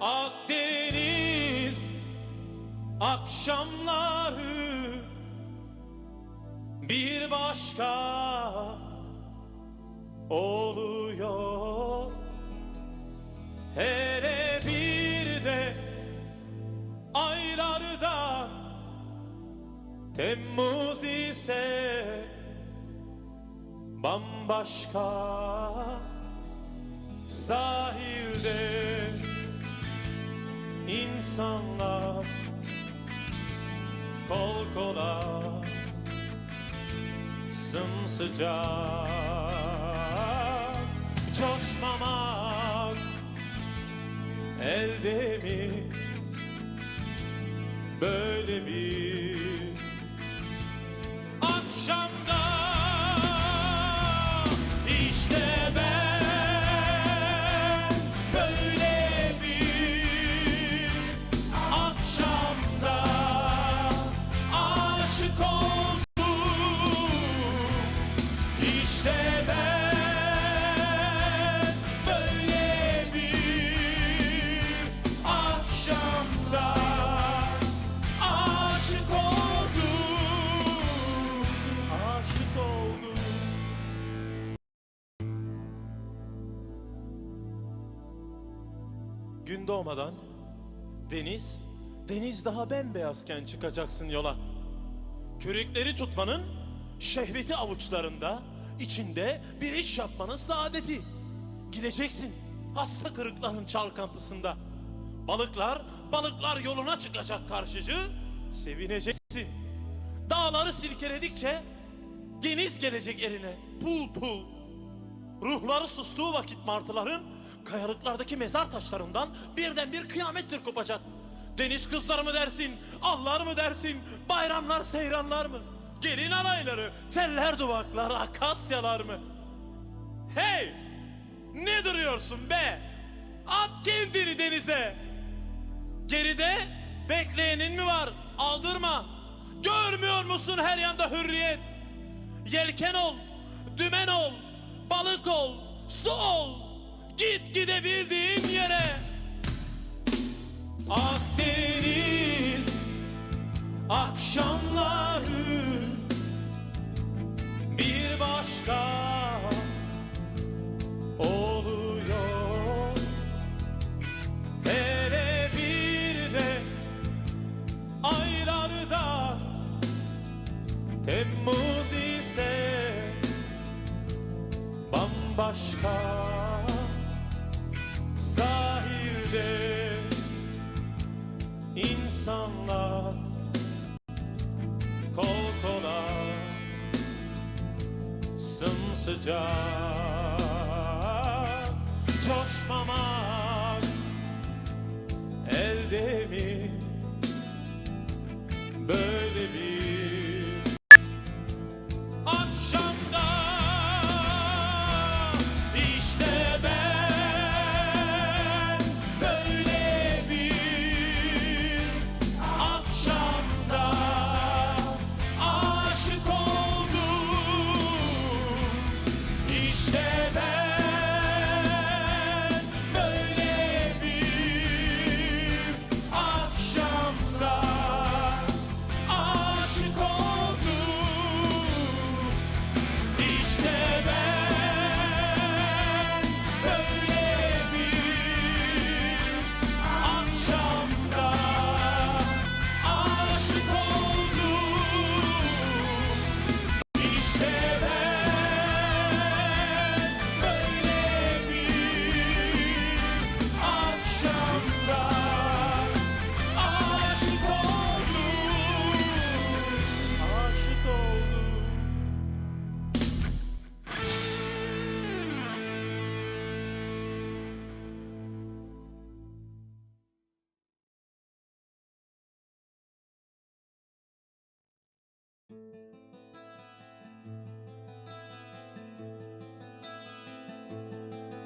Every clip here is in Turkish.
Akdeniz akşamları bir başka oluyor. Hele bir de aylarda Temmuz ise bambaşka sahilde insanlar kol kola sımsıcak. Coşmamak elde mi? Böyle bir doğmadan deniz, deniz daha bembeyazken çıkacaksın yola. Kürekleri tutmanın şehveti avuçlarında, içinde bir iş yapmanın saadeti. Gideceksin hasta kırıkların çalkantısında. Balıklar, balıklar yoluna çıkacak karşıcı, sevineceksin. Dağları silkeledikçe deniz gelecek eline pul pul. Ruhları sustuğu vakit martıların kayalıklardaki mezar taşlarından birden bir kıyamettir kopacak. Deniz kızlar mı dersin, Allah mı dersin, bayramlar seyranlar mı? Gelin alayları, teller duvaklar, akasyalar mı? Hey! Ne duruyorsun be? At kendini denize. Geride bekleyenin mi var? Aldırma. Görmüyor musun her yanda hürriyet? Yelken ol, dümen ol, balık ol, su ol. Git gidebildiğin yere. Akdeniz akşamları bir başka sımsıcak coşmamak elde mi? Böyle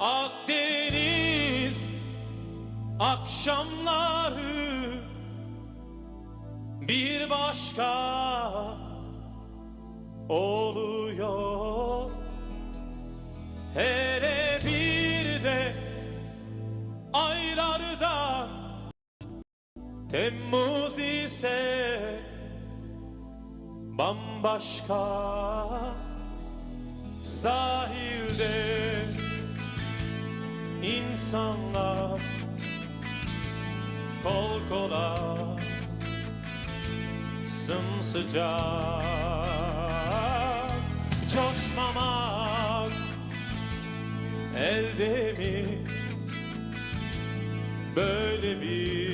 Akdeniz akşamları bir başka oluyor. Hele bir de aylarda Temmuz ise bambaşka Sahilde insanlar kol kola Sımsıcak. Coşmamak elde mi? Böyle bir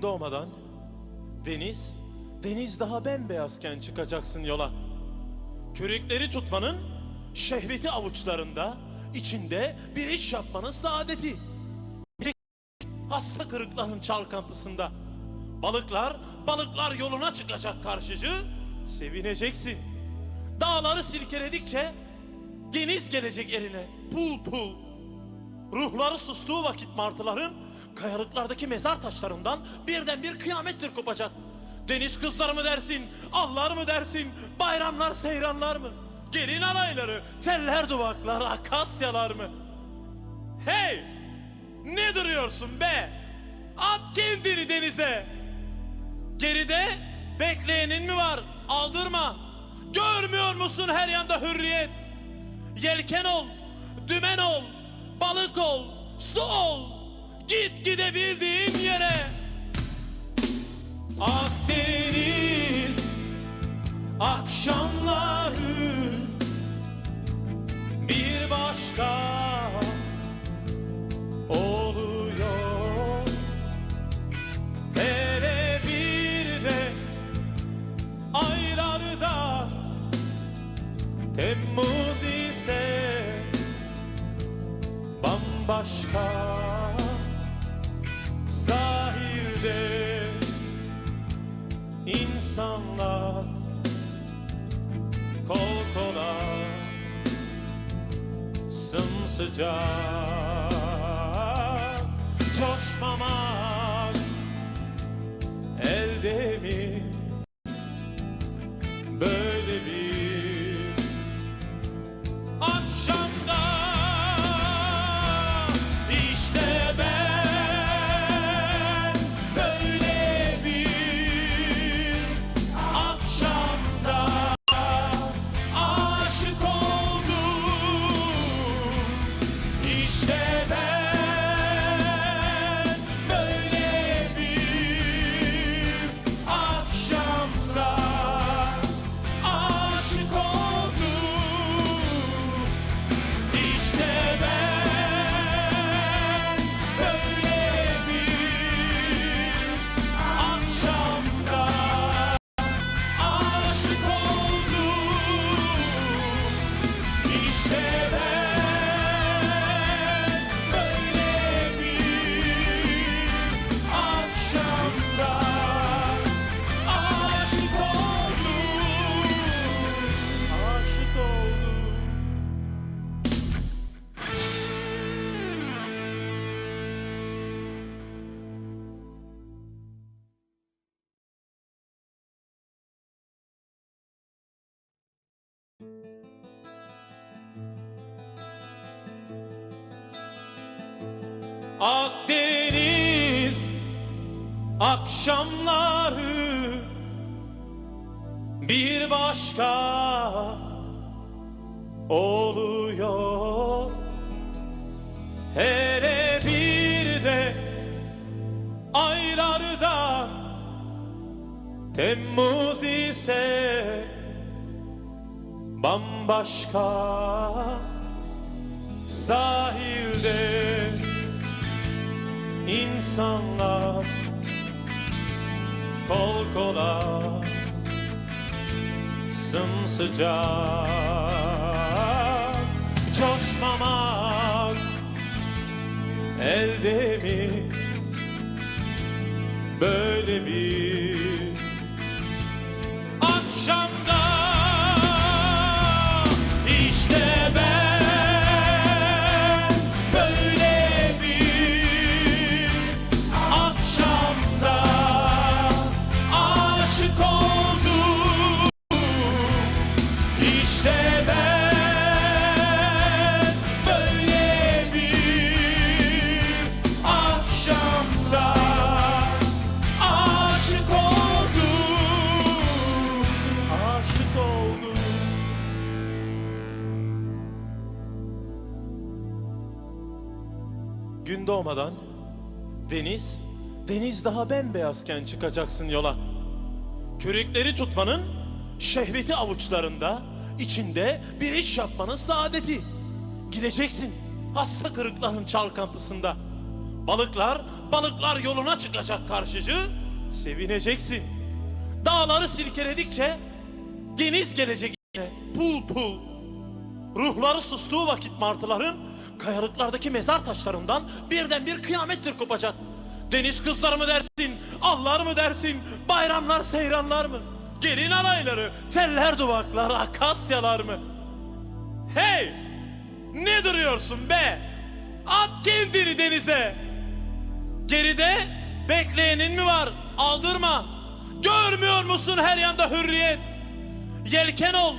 Gün doğmadan deniz, deniz daha bembeyazken çıkacaksın yola. Kürekleri tutmanın şehveti avuçlarında, içinde bir iş yapmanın saadeti. Hasta kırıkların çalkantısında. Balıklar, balıklar yoluna çıkacak karşıcı, sevineceksin. Dağları silkeledikçe deniz gelecek eline, pul pul. Ruhları sustuğu vakit martıların kayalıklardaki mezar taşlarından birden bir kıyamettir kopacak. Deniz kızları mı dersin, Allah mı dersin, bayramlar seyranlar mı? Gelin alayları, teller duvaklar, akasyalar mı? Hey! Ne duruyorsun be? At kendini denize. Geride bekleyenin mi var? Aldırma. Görmüyor musun her yanda hürriyet? Yelken ol, dümen ol, balık ol, su ol. Git gidebildiğin yere. Akdeniz akşamları bir başka sımsıcak Akdeniz akşamları bir başka oluyor. Hele bir de aylarda Temmuz ise bambaşka sahilde insanlar kol kola sımsıcak. Coşmamak elde mi? Böyle bir Doğmadan deniz, deniz daha bembeyazken çıkacaksın yola. Kürekleri tutmanın şehveti avuçlarında, içinde bir iş yapmanın saadeti. Gideceksin hasta kırıkların çalkantısında. Balıklar, balıklar yoluna çıkacak karşıcı, sevineceksin. Dağları silkeledikçe deniz gelecek yine pul pul. Ruhları sustuğu vakit martıların kayalıklardaki mezar taşlarından birden bir kıyamettir kopacak. Deniz kızları mı dersin, Allah mı dersin, bayramlar seyranlar mı? Gelin alayları, teller duvaklar, akasyalar mı? Hey! Ne duruyorsun be? At kendini denize. Geride bekleyenin mi var? Aldırma. Görmüyor musun her yanda hürriyet? Yelken ol,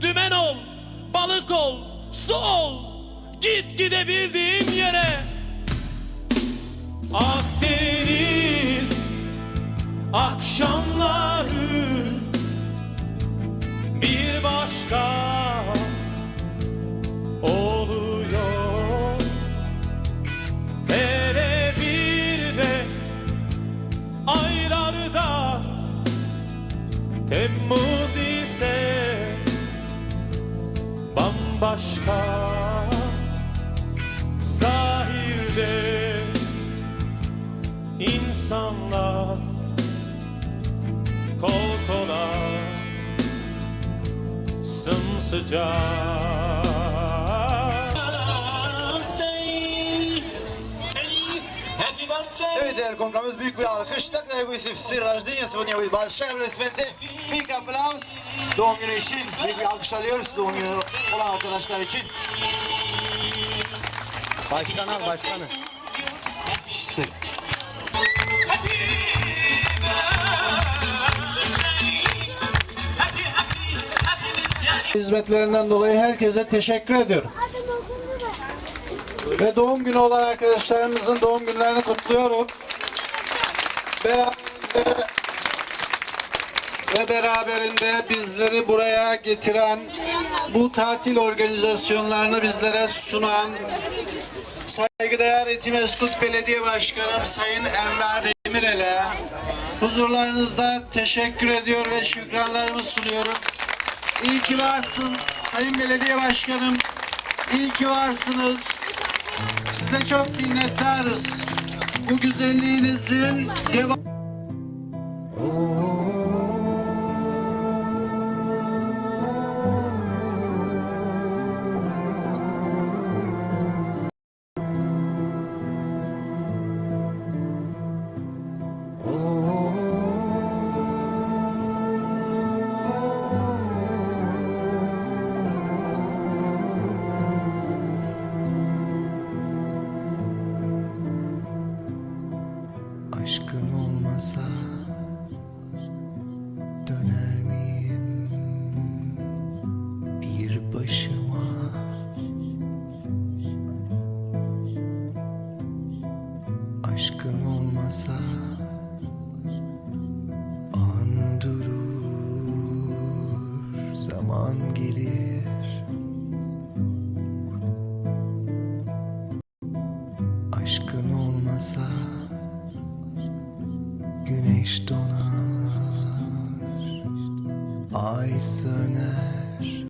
dümen ol, balık ol, su ol. Git gidebildiğin yere. Akdeniz akşamları bir başka insanlar kol kola sımsıcak Evet değerli konuklarımız büyük bir alkış. Так, дорогой Сир рождения, сегодня будет большая аплодисменты. Büyük aplaus. Doğum günü için büyük bir alkış alıyoruz. Doğum günü olan arkadaşlar için. Başkan al başkanı. Hizmetlerinden dolayı herkese teşekkür ediyorum. Ve doğum günü olan arkadaşlarımızın doğum günlerini kutluyorum. Beraberinde ve beraberinde bizleri buraya getiren, bu tatil organizasyonlarını bizlere sunan saygıdeğer Etimeskut Belediye Başkanım Sayın Enver Demirel'e huzurlarınızda teşekkür ediyor ve şükranlarımı sunuyorum. İyi ki varsın Sayın Belediye Başkanım. İyi ki varsınız. Size çok minnettarız. Bu güzelliğinizin devam Aşkın olmasa